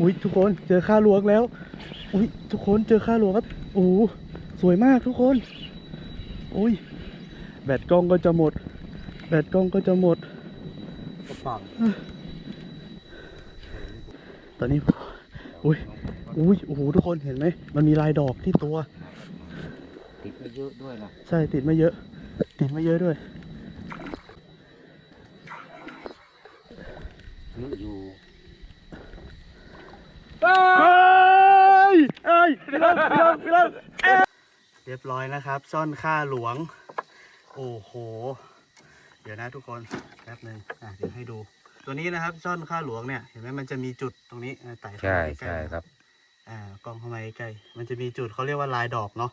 อุ้ยทุกคนเจอค่าหลวงแล้ว อุ้ยทุกคนเจอค่าหลวงครับโอ้โหสวยมากทุกคนอุ้ยแบตกล้องก็จะหมด แบตกล้องก็จะหมดกระปังตอนนี้อุ้ยอุ้ยโอ้โหทุกคนเห็นไหมมันมีลายดอกที่ตัว ติดไปเยอะด้วยนะใช่ติดไม่เยอะ ติดไม่เยอะด้วยเยอะอยู่ เอ้ยเอ้ย พี่เลิกพี่เลิกพี่เลิกเอ้ยเรียบร้อยนะครับ ซ่อนค่าหลวง โอ้โห เดี๋ยวนะทุกคนแป๊บหนึ่งอะเดี๋ยวให้ดู ตัวนี้นะครับซ่อนค่าหลวงเนี่ยเห็นไหมมันจะมีจุดตรงนี้อะไต่เข้าใช่มาใกล้ใช่ๆครับอ่ากล้องเข้ามาใกล้ๆมันจะมีจุดเขาเรียกว่าลายดอกเนาะ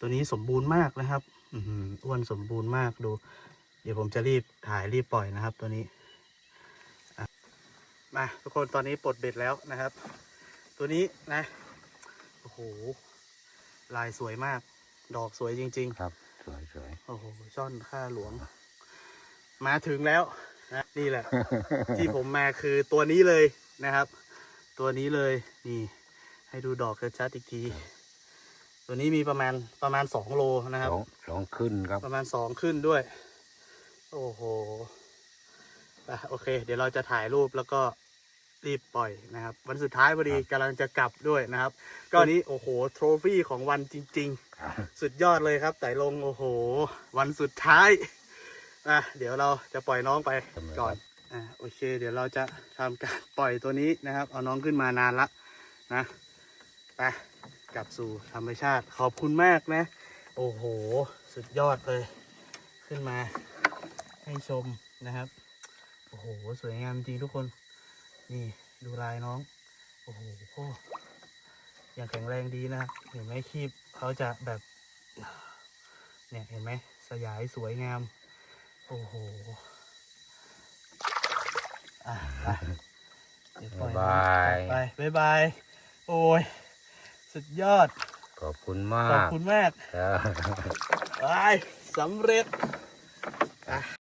ตัวนี้สมบูรณ์มากนะครับ อือหืออ้วนสมบูรณ์มากดู เดี๋ยวผมจะรีบถ่ายรีบปล่อยนะครับ ตัวนี้อะมาทุกคนตอนนี้ปลดเบ็ดแล้วนะครับ ตัวนี้นะ โอ้โห ลายสวยมาก ดอกสวยจริงครับ สวยสวยๆโอ้โห ช่อนค่าหลวง มาถึงแล้วนะนี่แหละ ที่ผมมาคือตัวนี้เลยนะครับ ตัวนี้เลยนี่ ให้ดูดอกชัดๆอีกที ตัวนี้มีประมาณประมาณสองโลนะครับ สองสองขึ้นครับ ประมาณสองขึ้นด้วย โอ้โหอะโอเค เดี๋ยวเราจะถ่ายรูปแล้วก็ รีบปล่อยนะครับ วันสุดท้ายพอดีครับกำลังจะกลับด้วยนะครับ ก็นี้โอ้โหโทรฟี่ของวันจริงครับๆสุดยอดเลยครับไต่ลงโอ้โห วันสุดท้ายอะเดี๋ยวเราจะปล่อยน้องไปก่อนอ่าโอเค เดี๋ยวเราจะทำการปล่อยตัวนี้นะครับ เอาน้องขึ้นมานานละนะไปกลับสู่ธรรมชาติขอบคุณมากนะ โอ้โห สุดยอดเลย ขึ้นมาให้ชมนะครับ โอ้โห สวยงามจริงทุกคน นี่ดูลายน้อง โอ้โหพ่ออย่างแข็งแรงดีนะครับ เห็นไหมคีบเขาจะแบบ เนี่ยเห็นไหมสยายสวยงาม โอ้โหอะไปเดี๋ยวปล่อยบ๊ายบายไปบ๊ายบาย โอ้ย สุดยอด ขอบคุณมาขอบกคุณมากครับไปสำเร็จ